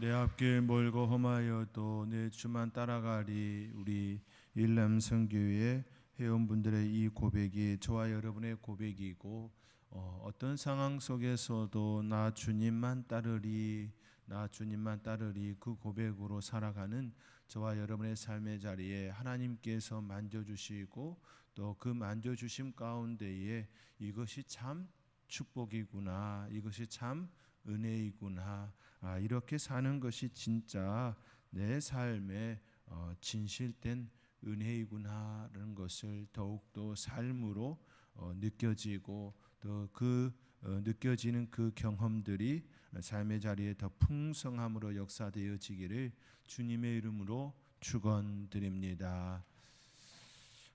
내 앞길 멀고 험하여도 내 주만 따라가리 우리 일남성교회 회원분들의 이 고백이 저와 여러분의 고백이고 어, 어떤 상황 속에서도 나 주님만 따르리 나 주님만 따르리 그 고백으로 살아가는 저와 여러분의 삶의 자리에 하나님께서 만져주시고 또 그 만져주심 가운데에 이것이 참 축복이구나 이것이 참 은혜이구나 아, 이렇게 사는 것이 진짜 내 삶의 어, 진실된 은혜이구나라는 것을 더욱더 삶으로 어, 느껴지고 또그 어, 느껴지는 그 경험들이 삶의 자리에 더 풍성함으로 역사되어지기를 주님의 이름으로 축원드립니다.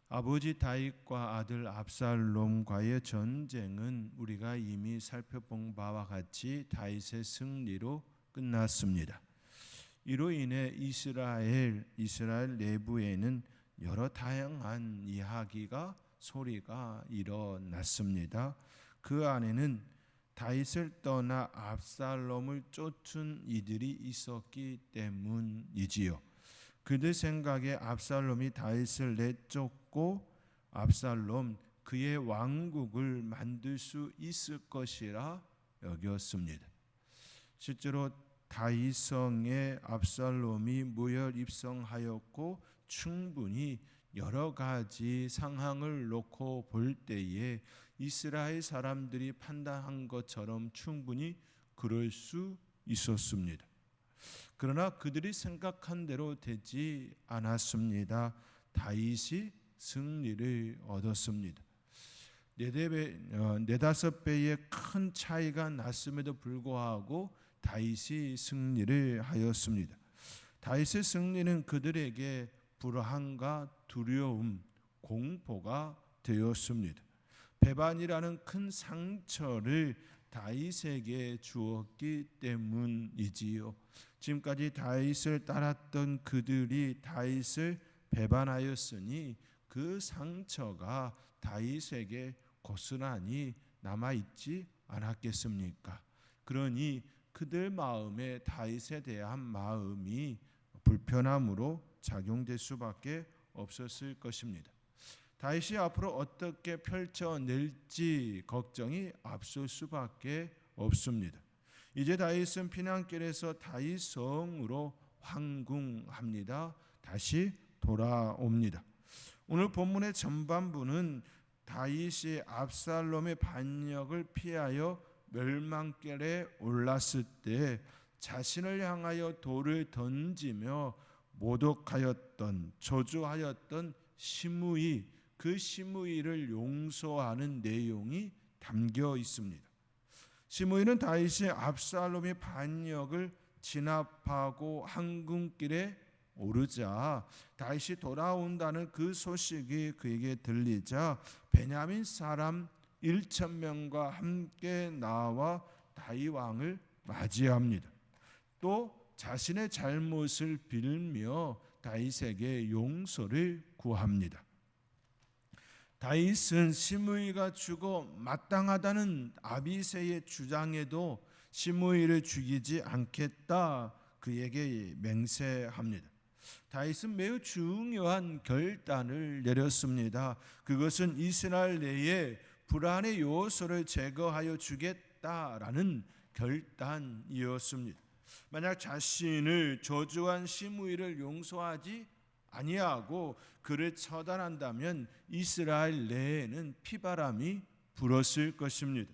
아버지 다윗과 아들 압살롬과의 전쟁은 우리가 이미 살펴본 바와 같이 다윗의 승리로 끝났습니다. 이로 인해 이스라엘 이스라엘 내부에는 여러 다양한 이야기가 소리가 일어났습니다. 그 안에는 다윗을 떠나 압살롬을 쫓은 이들이 있었기 때문이지요. 그들 생각에 압살롬이 다윗을 내쫓고 압살롬 그의 왕국을 만들 수 있을 것이라 여겼습니다. 실제로 다윗성에 압살롬이 무혈 입성하였고 충분히 여러 가지 상황을 놓고 볼 때에 이스라엘 사람들이 판단한 것처럼 충분히 그럴 수 있었습니다. 그러나 그들이 생각한 대로 되지 않았습니다. 다윗이 승리를 얻었습니다. 어, 네다섯 배의 큰 차이가 났음에도 불구하고 다윗이 승리를 하였습니다. 다윗의 승리는 그들에게 불안과 두려움, 공포가 되었습니다. 배반이라는 큰 상처를 다윗에게 주었기 때문이지요. 지금까지 다윗을 따랐던 그들이 다윗을 배반하였으니 그 상처가 다윗에게 고스란히 남아 있지 않았겠습니까? 그러니 그들 마음에 다윗에 대한 마음이 불편함으로 작용될 수밖에 없었을 것입니다. 다윗이 앞으로 어떻게 펼쳐낼지 걱정이 앞설 수밖에 없습니다. 이제 다윗은 피난길에서 다윗 성으로 황궁합니다. 다시 돌아옵니다. 오늘 본문의 전반부는 다윗이 압살롬의 반역을 피하여 멸망길에 올랐을 때 자신을 향하여 돌을 던지며 모독하였던 저주하였던 시므이 그 시므이를 용서하는 내용이 담겨 있습니다. 시므이는 다윗이 압살롬의 반역을 진압하고 항궁길에 오르자 다윗이 돌아온다는 그 소식이 그에게 들리자 베냐민 사람 1천 명과 함께 나와 다윗 왕을 맞이합니다. 또 자신의 잘못을 빌며 다윗에게 용서를 구합니다. 다윗은 시므이가 죽어 마땅하다는 아비세의 주장에도 시므이를 죽이지 않겠다 그에게 맹세합니다. 다윗은 매우 중요한 결단을 내렸습니다. 그것은 이스라엘 내에 불안의 요소를 제거하여 주겠다라는 결단이었습니다. 만약 자신을 저주한 시므이를 용서하지 아니하고 그를 처단한다면 이스라엘 내에는 피바람이 불었을 것입니다.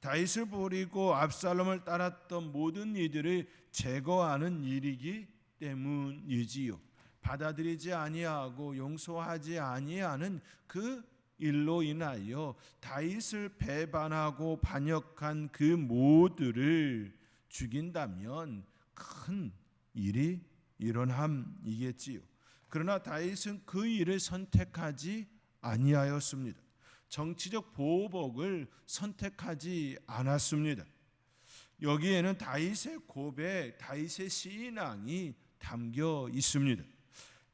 다윗을 버리고 압살롬을 따랐던 모든 이들을 제거하는 일이기 때문이지요. 받아들이지 아니하고 용서하지 아니하는 그 일로 인하여 다윗을 배반하고 반역한 그 모두를 죽인다면 큰 일이 일어남이겠지요. 그러나 다윗은 그 일을 선택하지 아니하였습니다. 정치적 보복을 선택하지 않았습니다. 여기에는 다윗의 고백, 다윗의 신앙이 담겨 있습니다.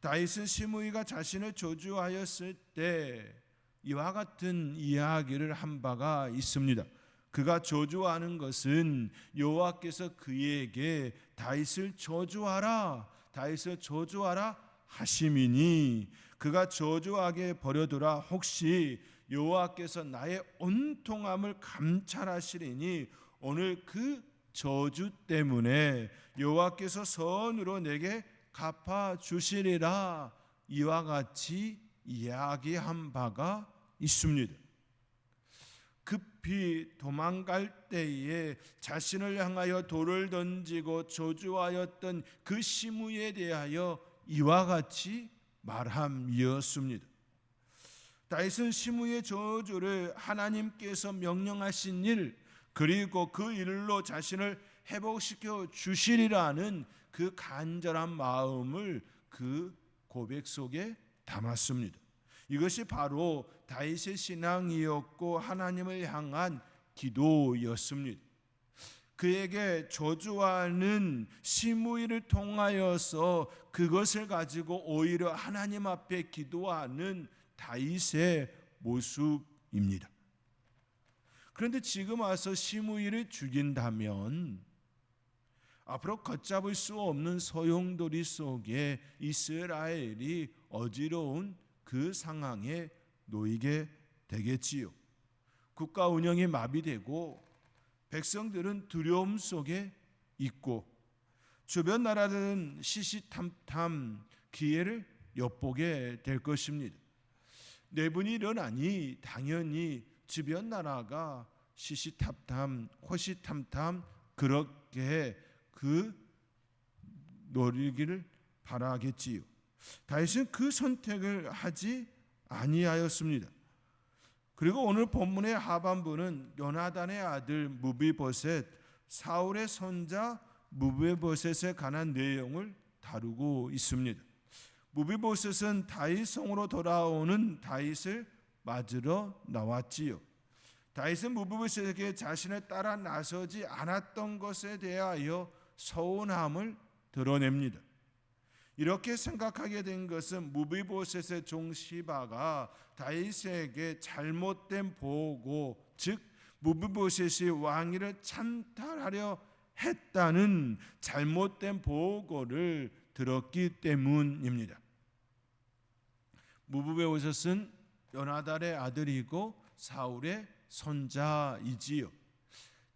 다윗은 시므이가 자신을 저주하였을 때 이와 같은 이야기를 한 바가 있습니다. 그가 저주하는 것은 여호와께서 그에게 다윗을 저주하라 다윗을 저주하라 하심이니 그가 저주하게 버려두라 혹시 여호와께서 나의 온통함을 감찰하시리니 오늘 그 저주 때문에 여호와께서 선으로 내게 갚아 주시리라 이와 같이 이야기한 바가 있습니다. 급히 도망갈 때에 자신을 향하여 돌을 던지고 저주하였던 그 시무에 대하여 이와 같이 말함이었습니다. 다윗은 시무의 저주를 하나님께서 명령하신 일 그리고 그 일로 자신을 회복시켜 주시리라는 그 간절한 마음을 그 고백 속에 담았습니다. 이것이 바로 다윗의 신앙이었고 하나님을 향한 기도였습니다. 그에게 저주하는 시무이를 통하여서 그것을 가지고 오히려 하나님 앞에 기도하는 다윗의 모습입니다. 그런데 지금 와서 시무이를 죽인다면 앞으로 걷잡을 수 없는 소용돌이 속에 이스라엘이 어지러운 그 상황에 놓이게 되겠지요. 국가 운영이 마비되고 백성들은 두려움 속에 있고 주변 나라들은 시시탐탐 기회를 엿보게 될 것입니다. 내분이 일어나니 당연히 주변 나라가 시시탐탐 호시탐탐 그렇게 그 노리기를 바라겠지요. 다윗은 그 선택을 하지 아니하였습니다. 그리고 오늘 본문의 하반부는 요나단의 아들 무비보셋 사울의 손자 무비보셋에 관한 내용을 다루고 있습니다. 무비보셋은 다윗 성으로 돌아오는 다윗을 맞으러 나왔지요. 다윗은 무비보셋에게 자신을 따라 나서지 않았던 것에 대하여 서운함을 드러냅니다. 이렇게 생각하게 된 것은 무비보셋의 종 시바가 다윗에게 잘못된 보고 즉 무비보셋이 왕위를 찬탈하려 했다는 잘못된 보고를 들었기 때문입니다. 무비보셋은 요나달의 아들이고 사울의 손자이지요.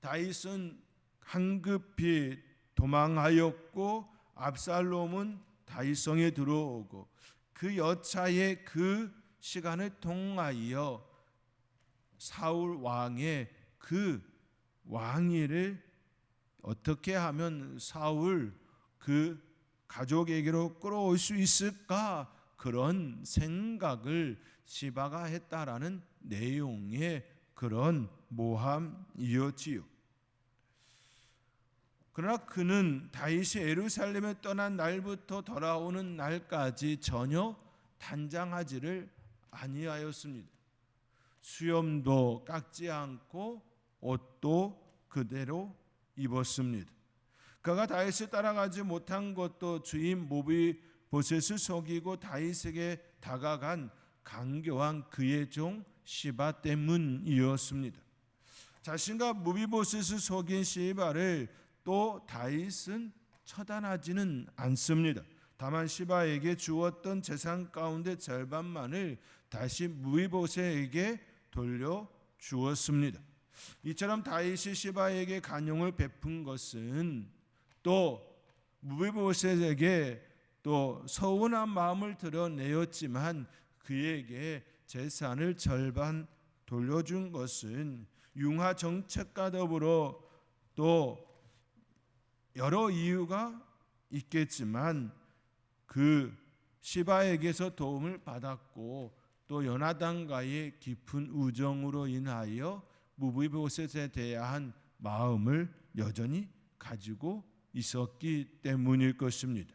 다윗은 한급히 도망하였고 압살롬은 다윗성에 들어오고 그 여차의 그 시간을 통하여 사울 왕의 그 왕위를 어떻게 하면 사울 그 가족에게로 끌어올 수 있을까 그런 생각을 시바가 했다라는 내용의 그런 모함이었지요. 그러나 그는 다윗이 예루살렘에 떠난 날부터 돌아오는 날까지 전혀 단장하지를 아니하였습니다. 수염도 깎지 않고 옷도 그대로 입었습니다. 그가 다윗을 따라가지 못한 것도 주인 모비 보셋을 속이고 다윗에게 다가간 강교한 그의 종 시바 때문이었습니다. 자신과 무비보셋을 속인 시바를 또 다윗은 처단하지는 않습니다. 다만 시바에게 주었던 재산 가운데 절반만을 다시 무비보셋에게 돌려 주었습니다. 이처럼 다윗이 시바에게 간용을 베푼 것은 또 무비보셋에게 또 서운한 마음을 드러내었지만 그에게 재산을 절반 돌려준 것은 융화 정책과 더불어 또 여러 이유가 있겠지만 그 시바에게서 도움을 받았고 또 연하단과의 깊은 우정으로 인하여 무비보셋에 대한 마음을 여전히 가지고 있었기 때문일 것입니다.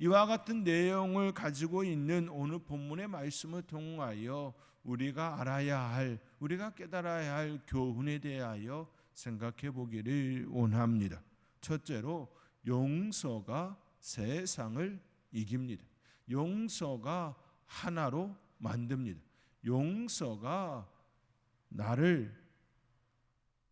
이와 같은 내용을 가지고 있는 오늘 본문의 말씀을 통하여 우리가 알아야 할, 우리가 깨달아야 할 교훈에 대하여 생각해 보기를 원합니다. 첫째로 용서가 세상을 이깁니다. 용서가 하나로 만듭니다. 용서가 나를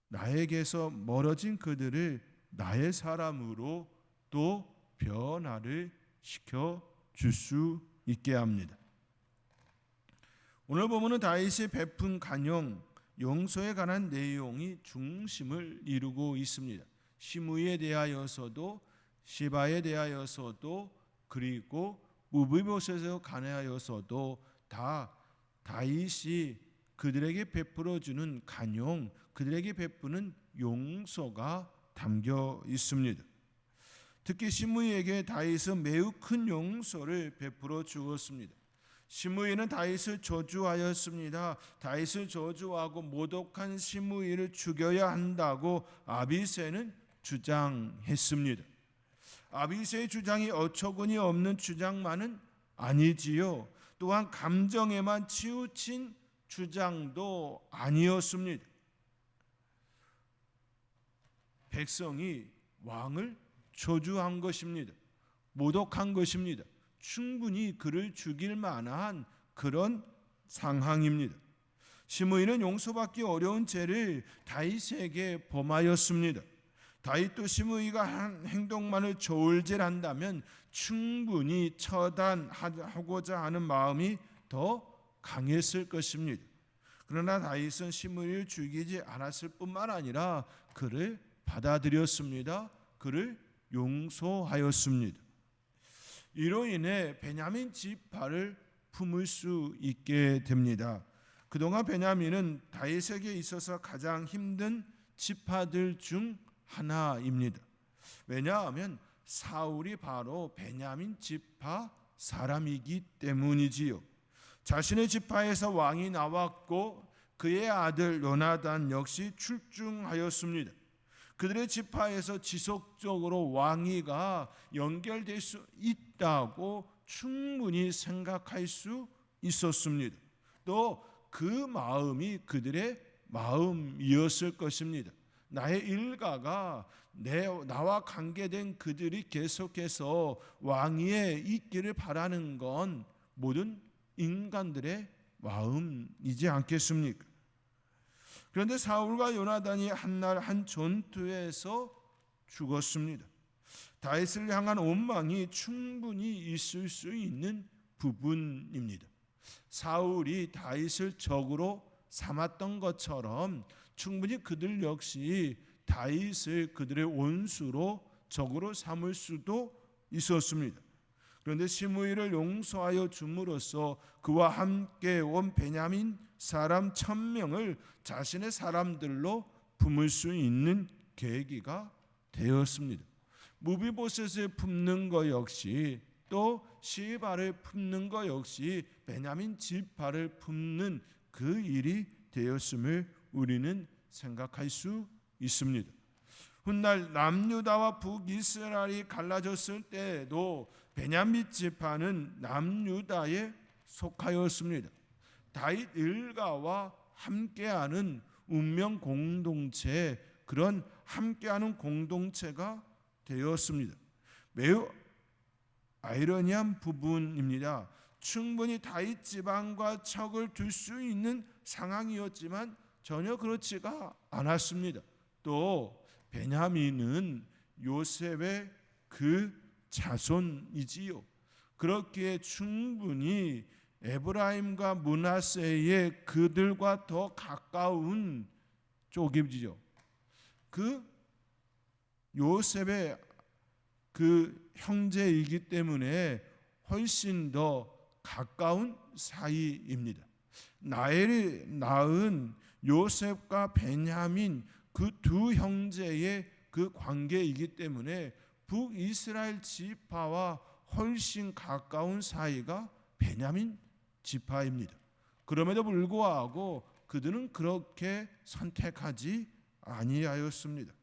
나에게서 멀어진 그들을 나의 사람으로 또 변화를 시켜 줄 수 있게 합니다. 오늘 보면은 다윗이 베푼 간용 용서에 관한 내용이 중심을 이루고 있습니다. 시므이에 대하여서도 시바에 대하여서도 그리고 무비보셋에 관하여서도 다 다윗이 그들에게 베풀어 주는 간용, 그들에게 베푸는 용서가 담겨 있습니다. 특히 시므이에게 다윗은 매우 큰 용서를 베풀어 주었습니다. 시므이는 다윗을 저주하였습니다. 다윗을 저주하고 모독한 시므이를 죽여야 한다고 아비새는 주장했습니다. 아비새의 주장이 어처구니 없는 주장만은 아니지요. 또한 감정에만 치우친 주장도 아니었습니다. 백성이 왕을 저주한 것입니다. 모독한 것입니다. 충분히 그를 죽일 만한 그런 상황입니다. 시므이는 용서받기 어려운 죄를 다윗에게 범하였습니다. 다윗도 시므이가 한 행동만을 저울질한다면 충분히 처단하고자 하는 마음이 더 강했을 것입니다. 그러나 다윗은 시므이를 죽이지 않았을 뿐만 아니라 그를 받아들였습니다. 그를 용서하였습니다. 이로 인해 베냐민 지파를 품을 수 있게 됩니다. 그동안 베냐민은 다윗에게 있어서 가장 힘든 지파들 중 하나입니다. 왜냐하면 사울이 바로 베냐민 지파 사람이기 때문이지요. 자신의 지파에서 왕이 나왔고 그의 아들 요나단 역시 출중하였습니다. 그들의 지파에서 지속적으로 왕위가 연결될 수 있다고 충분히 생각할 수 있었습니다. 또 그 마음이 그들의 마음이었을 것입니다. 나의 일가가 내 나와 관계된 그들이 계속해서 왕위에 있기를 바라는 건 모든 인간들의 마음이지 않겠습니까? 그런데 사울과 요나단이 한날 한 전투에서 죽었습니다. 다윗을 향한 원망이 충분히 있을 수 있는 부분입니다. 사울이 다윗을 적으로 삼았던 것처럼 충분히 그들 역시 다윗을 그들의 원수로 적으로 삼을 수도 있었습니다. 그런데 시므이를 용서하여 줌으로써 그와 함께 온 베냐민 사람 천 명을 자신의 사람들로 품을 수 있는 계기가 되었습니다. 무비보셋을 품는 것 역시 또 시바를 품는 것 역시 베냐민 지파를 품는 그 일이 되었음을 우리는 생각할 수 있습니다. 훗날 남유다와 북이스라엘이 갈라졌을 때도 베냐민 지파는 남유다에 속하였습니다. 다윗 일가와 함께하는 운명 공동체 그런 함께하는 공동체가 되었습니다. 매우 아이러니한 부분입니다. 충분히 다윗 지방과 척을 둘 수 있는 상황이었지만 전혀 그렇지가 않았습니다. 또 베냐민은 요셉의 그 자손이지요. 그렇기에 충분히 에브라임과 문하세의 그들과 더 가까운 쪽이지요. 그 요셉의 그 형제이기 때문에 훨씬 더 가까운 사이입니다. 나엘이 낳은 요셉과 베냐민 그 두 형제의 그 관계이기 때문에 북이스라엘 지파와 훨씬 가까운 사이가 베냐민 지파입니다. 그럼에도 불구하고 그들은 그렇게 선택하지 아니하였습니다.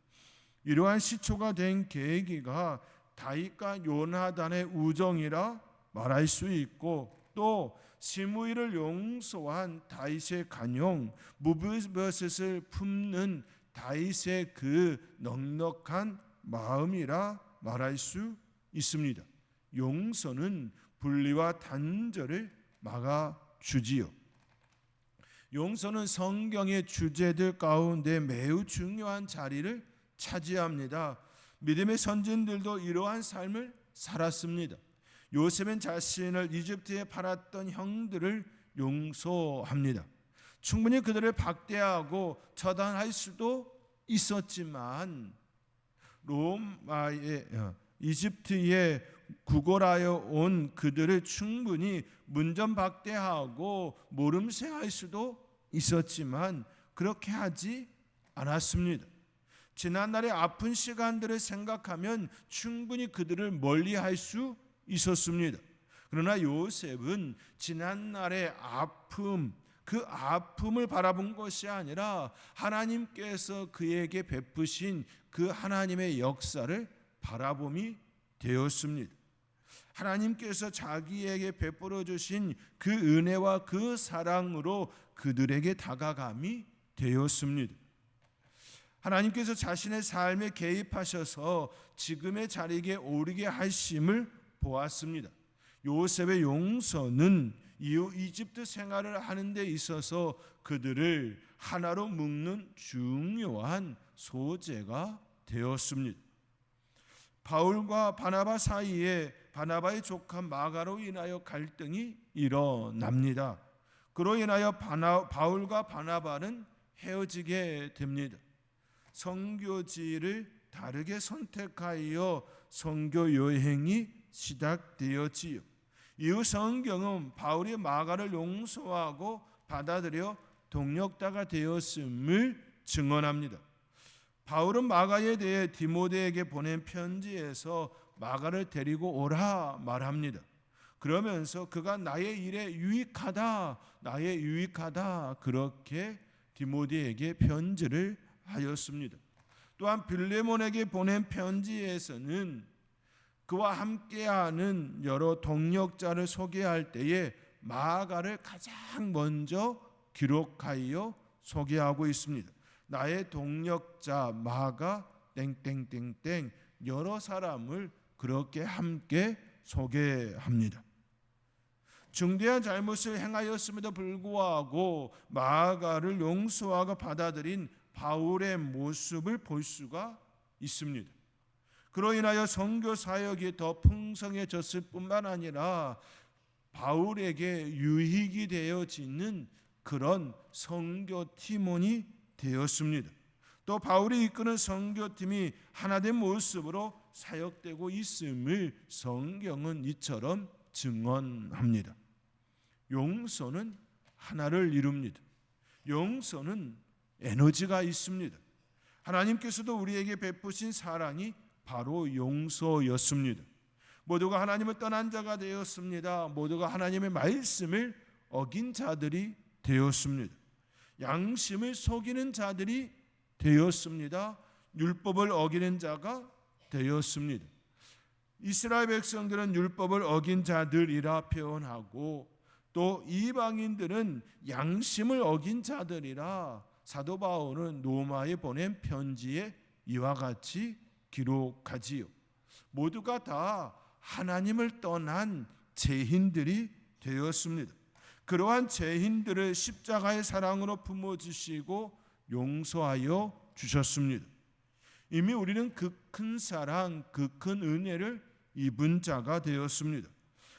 이러한 시초가 된 계기가 다윗과 요나단의 우정이라 말할 수 있고 또 시므이를 용서한 다윗의 간용 무브셋을 품는 다윗의 그 넉넉한 마음이라 말할 수 있습니다. 용서는 분리와 단절을 막아 주지요. 용서는 성경의 주제들 가운데 매우 중요한 자리를 차지합니다. 믿음의 선진들도 이러한 삶을 살았습니다. 요셉은 자신을 이집트에 팔았던 형들을 용서합니다. 충분히 그들을 박대하고 처단할 수도 있었지만 로마의 어, 이집트에 구걸하여 온 그들을 충분히 문전박대하고 모름생할 수도 있었지만 그렇게 하지 않았습니다. 지난날의 아픈 시간들을 생각하면 충분히 그들을 멀리할 수 있었습니다. 그러나 요셉은 지난날의 아픔, 그 아픔을 바라본 것이 아니라 하나님께서 그에게 베푸신 그 하나님의 역사를 바라봄이 되었습니다. 하나님께서 자기에게 베풀어 주신 그 은혜와 그 사랑으로 그들에게 다가감이 되었습니다. 하나님께서 자신의 삶에 개입하셔서 지금의 자리에 오르게 하심을 보았습니다. 요셉의 용서는 이집트 생활을 하는 데 있어서 그들을 하나로 묶는 중요한 소재가 되었습니다. 바울과 바나바 사이에 바나바의 조카 마가로 인하여 갈등이 일어납니다. 그로 인하여 바나, 바울과 바나바는 헤어지게 됩니다. 성교지를 다르게 선택하여 선교 여행이 시작되었지요. 이후 성경은 바울이 마가를 용서하고 받아들여 동력자가 되었음을 증언합니다. 바울은 마가에 대해 디모데에게 보낸 편지에서 마가를 데리고 오라 말합니다. 그러면서 그가 나의 일에 유익하다, 나의 유익하다 그렇게 디모데에게 편지를 하였습니다. 또한 빌레몬에게 보낸 편지에서는 그와 함께하는 여러 동력자를 소개할 때에 마가를 가장 먼저 기록하여 소개하고 있습니다. 나의 동력자 마가 땡땡땡땡 여러 사람을 그렇게 함께 소개합니다. 중대한 잘못을 행하였음에도 불구하고 마가를 용서하고 받아들인 바울의 모습을 볼 수가 있습니다. 그로 인하여 선교 사역이 더 풍성해졌을 뿐만 아니라 바울에게 유익이 되어지는 그런 선교 팀원이 되었습니다. 또 바울이 이끄는 선교팀이 하나된 모습으로 사역되고 있음을 성경은 이처럼 증언합니다. 용서는 하나를 이룹니다. 용서는 에너지가 있습니다. 하나님께서도 우리에게 베푸신 사랑이 바로 용서였습니다. 모두가 하나님을 떠난 자가 되었습니다. 모두가 하나님의 말씀을 어긴 자들이 되었습니다. 양심을 속이는 자들이 되었습니다. 율법을 어기는 자가 되었습니다. 이스라엘 백성들은 율법을 어긴 자들이라 표현하고 또 이방인들은 양심을 어긴 자들이라 사도 바울은 로마에 보낸 편지에 이와 같이 기록하지요. 모두가 다 하나님을 떠난 죄인들이 되었습니다. 그러한 죄인들을 십자가의 사랑으로 품어주시고 용서하여 주셨습니다. 이미 우리는 그 큰 사랑, 그 큰 은혜를 입은 자가 되었습니다.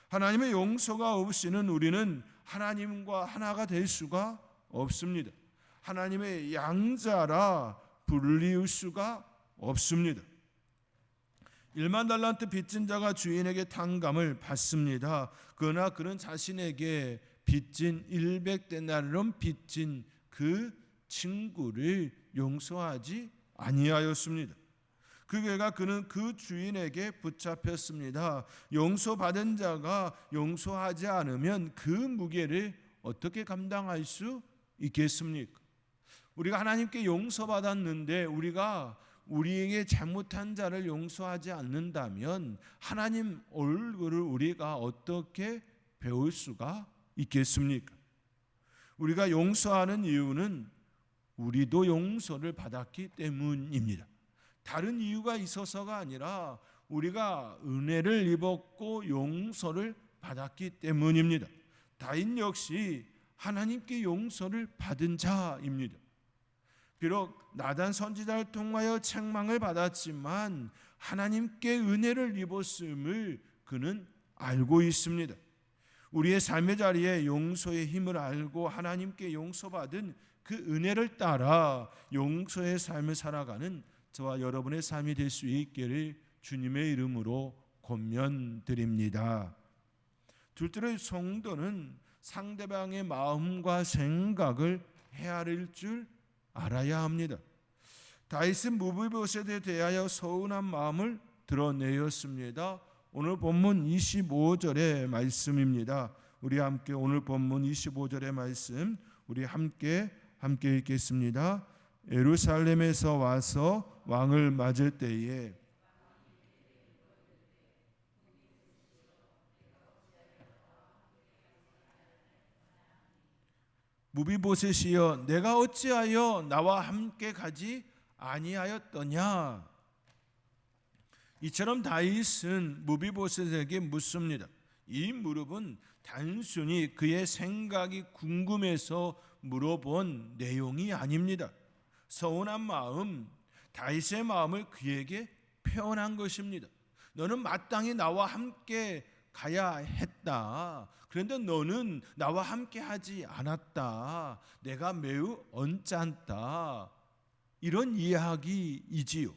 하나님의 용서가 없이는 우리는 하나님과 하나가 될 수가 없습니다. 하나님의 양자라 불리울 수가 없습니다. 1만 달란트 빚진 자가 주인에게 탕감을 받습니다. 그러나 그는 자신에게 빚진 100데나리온 빚진 그 친구를 용서하지 아니하였습니다. 그 결과 그는 그 주인에게 붙잡혔습니다. 용서받은 자가 용서하지 않으면 그 무게를 어떻게 감당할 수 있겠습니까? 우리가 하나님께 용서받았는데 우리가 우리에게 잘못한 자를 용서하지 않는다면 하나님 얼굴을 우리가 어떻게 배울 수가 있겠습니까? 우리가 용서하는 이유는 우리도 용서를 받았기 때문입니다. 다른 이유가 있어서가 아니라 우리가 은혜를 입었고 용서를 받았기 때문입니다. 다인 역시 하나님께 용서를 받은 자입니다. 비록 나단 선지자를 통하여 책망을 받았지만 하나님께 은혜를 입었음을 그는 알고 있습니다. 우리의 삶의 자리에 용서의 힘을 알고 하나님께 용서받은 그 은혜를 따라 용서의 삶을 살아가는 저와 여러분의 삶이 될 수 있기를 주님의 이름으로 권면드립니다. 둘째로 성도는 상대방의 마음과 생각을 헤아릴 줄 알아야 합니다. 다윗은 무비보셋에 대하여 서운한 마음을 드러내었습니다. 오늘 본문 25절의 말씀입니다. 우리 함께 오늘 본문 25절의 말씀 우리 함께 함께 읽겠습니다. 예루살렘에서 와서 왕을 맞을 때에 무비보셋이여 내가 어찌하여 나와 함께 가지 아니하였더냐 이처럼 다윗은 무비보셋에게 묻습니다. 이 무릎은 단순히 그의 생각이 궁금해서 물어본 내용이 아닙니다. 서운한 마음, 다윗의 마음을 그에게 표현한 것입니다. 너는 마땅히 나와 함께 가야 했다. 그런데 너는 나와 함께 하지 않았다. 내가 매우 언짢다. 이런 이야기이지요.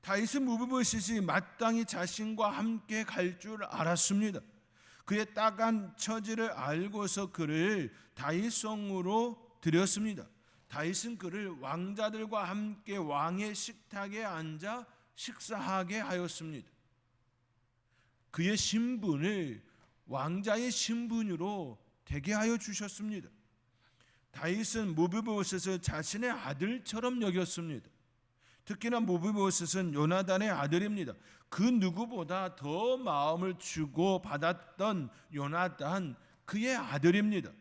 다윗은 무비보셋이 마땅히 자신과 함께 갈 줄 알았습니다. 그의 딱한 처지를 알고서 그를 다윗성으로 들였습니다. 다윗은 그를 왕자들과 함께 왕의 식탁에 앉아 식사하게 하였습니다. 그의 신분을 왕자의 신분으로 되게 하여 주셨습니다. 다윗은 무비보셋을 자신의 아들처럼 여겼습니다. 특히나 무비보셋은 요나단의 아들입니다. 그 누구보다 더 마음을 주고 받았던 요나단 그의 아들입니다.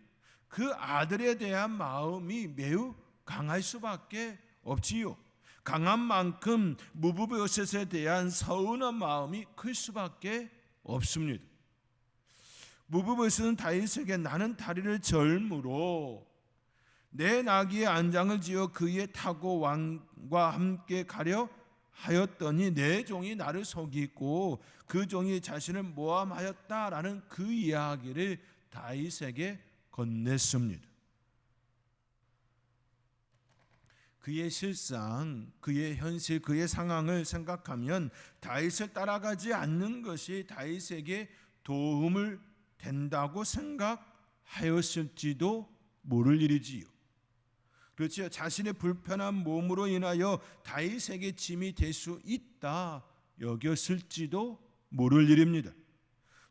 그 아들에 대한 마음이 매우 강할 수밖에 없지요. 강한 만큼 무비보셋에 대한 서운한 마음이 클 수밖에 없습니다. 무비보셋은 다윗에게 나는 다리를 절므로 내 나귀의 안장을 지어 그에 타고 왕과 함께 가려 하였더니 내 종이 나를 속이고 그 종이 자신을 모함하였다라는 그 이야기를 다윗에게 건넸습니다. 그의 실상, 그의 현실, 그의 상황을 생각하면 다윗을 따라가지 않는 것이 다윗에게 도움을 된다고 생각하였을지도 모를 일이지요. 그렇죠. 자신의 불편한 몸으로 인하여 다윗에게 짐이 될 수 있다 여겼을지도 모를 일입니다.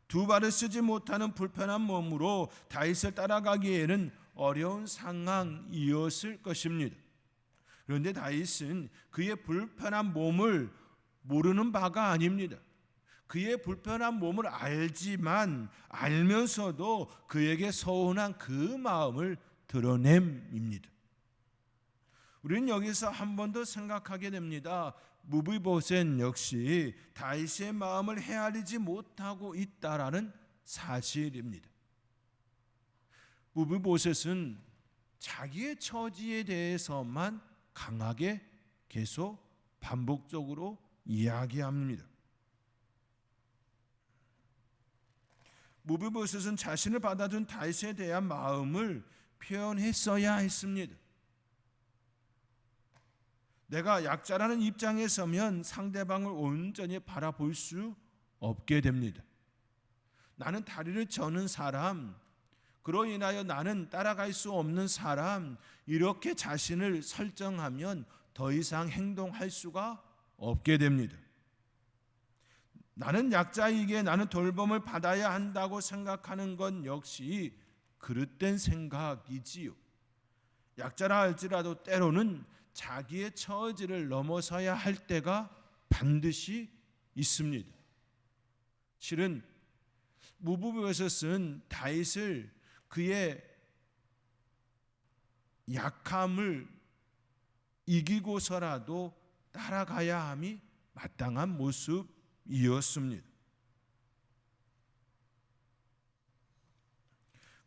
두 발을 쓰지 못하는 불편한 몸으로 다윗을 따라가기에는 어려운 상황이었을 것입니다. 그런데 다윗은 그의 불편한 몸을 모르는 바가 아닙니다. 그의 불편한 몸을 알지만 알면서도 그에게 서운한 그 마음을 드러냄입니다. 우리는 여기서 한 번 더 생각하게 됩니다. 무비보셋 역시 다윗의 마음을 헤아리지 못하고 있다라는 사실입니다. 무비보셋은 자기의 처지에 대해서만 강하게 계속 반복적으로 이야기합니다. 무비보셋은 자신을 받아준 다윗에 대한 마음을 표현했어야 했습니다. 내가 약자라는 입장에 서면 상대방을 온전히 바라볼 수 없게 됩니다. 나는 다리를 저는 사람, 그로 인하여 나는 따라갈 수 없는 사람, 이렇게 자신을 설정하면 더 이상 행동할 수가 없게 됩니다. 나는 약자이기에 나는 돌봄을 받아야 한다고 생각하는 건 역시 그릇된 생각이지요. 약자라 할지라도 때로는 자기의 처지를 넘어서야 할 때가 반드시 있습니다. 실은 무부부에서 쓴 다윗을 그의 약함을 이기고서라도 따라가야 함이 마땅한 모습이었습니다.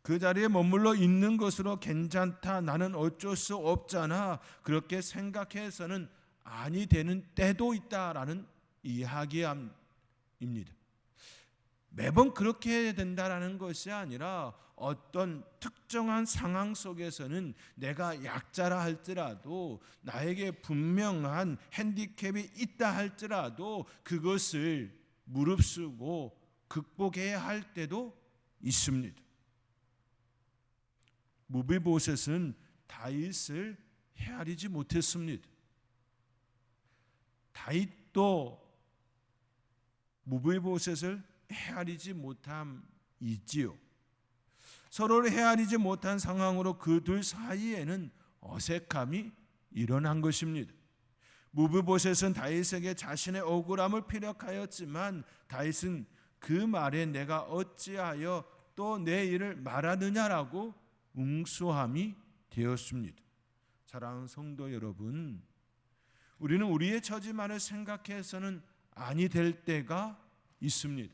그 자리에 머물러 있는 것으로 괜찮다. 나는 어쩔 수 없잖아. 그렇게 생각해서는 아니 되는 때도 있다라는 이야기입니다. 매번 그렇게 해야 된다라는 것이 아니라 어떤 특정한 상황 속에서는 내가 약자라 할지라도 나에게 분명한 핸디캡이 있다 할지라도 그것을 무릅쓰고 극복해야 할 때도 있습니다. 무비보셋은 다윗을 헤아리지 못했습니다. 다윗도 무비보셋을 헤아리지 못함이지요. 서로를 헤아리지 못한 상황으로 그 둘 사이에는 어색함이 일어난 것입니다. 무비보셋은 다윗에게 자신의 억울함을 피력하였지만 다윗은 그 말에 내가 어찌하여 또 내 일을 말하느냐라고 웅수함이 되었습니다. 사랑하는 성도 여러분, 우리는 우리의 처지만을 생각해서는 아니 될 때가 있습니다.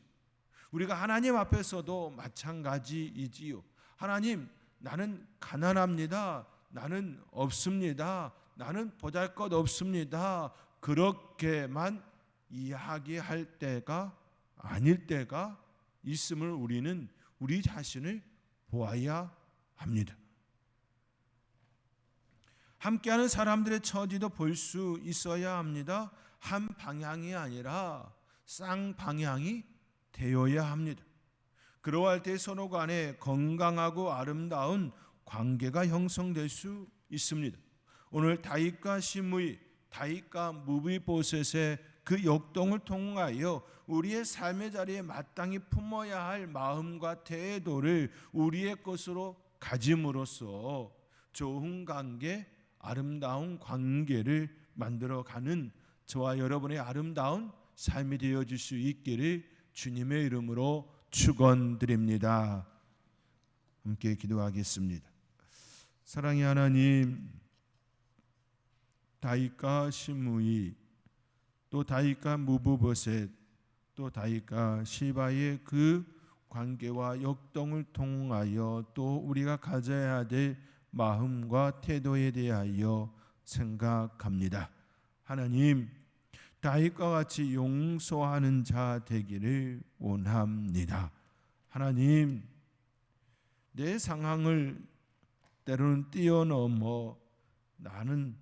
우리가 하나님 앞에서도 마찬가지이지요. 하나님, 나는 가난합니다. 나는 없습니다. 나는 보잘 것 없습니다. 그렇게만 이야기할 때가 아닐 때가 있음을 우리는 우리 자신을 보아야 합니다. 함께하는 사람들의 처지도 볼 수 있어야 합니다. 한 방향이 아니라 쌍방향이 되어야 합니다. 그러할 때 서로 간에 건강하고 아름다운 관계가 형성될 수 있습니다. 오늘 다윗과 시므이, 다윗과 무비보셋의 그 역동을 통하여 우리의 삶의 자리에 마땅히 품어야 할 마음과 태도를 우리의 것으로 가짐으로써 좋은 관계, 아름다운 관계를 만들어가는 저와 여러분의 아름다운 삶이 되어질 수 있기를 주님의 이름으로 축원드립니다. 함께 기도하겠습니다. 사랑의 하나님, 다윗과 시므이 또 다윗과 무브보셋 또 다윗과 시바의 그 관계와 역동을 통하여 또 우리가 가져야 될 마음과 태도에 대하여 생각합니다. 하나님, 다윗과 같이 용서하는 자 되기를 원합니다. 하나님, 내 상황을 때로는 뛰어넘어 나는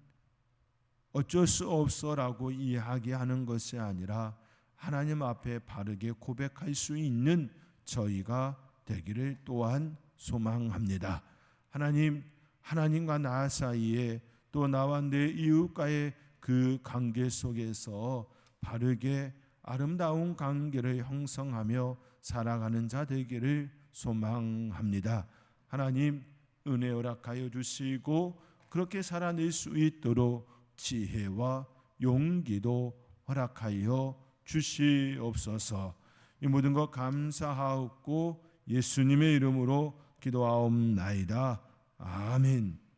어쩔 수 없어라고 이야기하는 것이 아니라 하나님 앞에 바르게 고백할 수 있는 저희가 되기를 또한 소망합니다. 하나님, 하나님과 나 사이에 또 나와 내 이웃과의 그 관계 속에서 바르게 아름다운 관계를 형성하며 살아가는 자 되기를 소망합니다. 하나님 은혜 허락하여 주시고 그렇게 살아낼 수 있도록 지혜와 용기도 허락하여 주시옵소서. 이 모든 것 감사하옵고 예수님의 이름으로 기도하옵나이다. 아멘.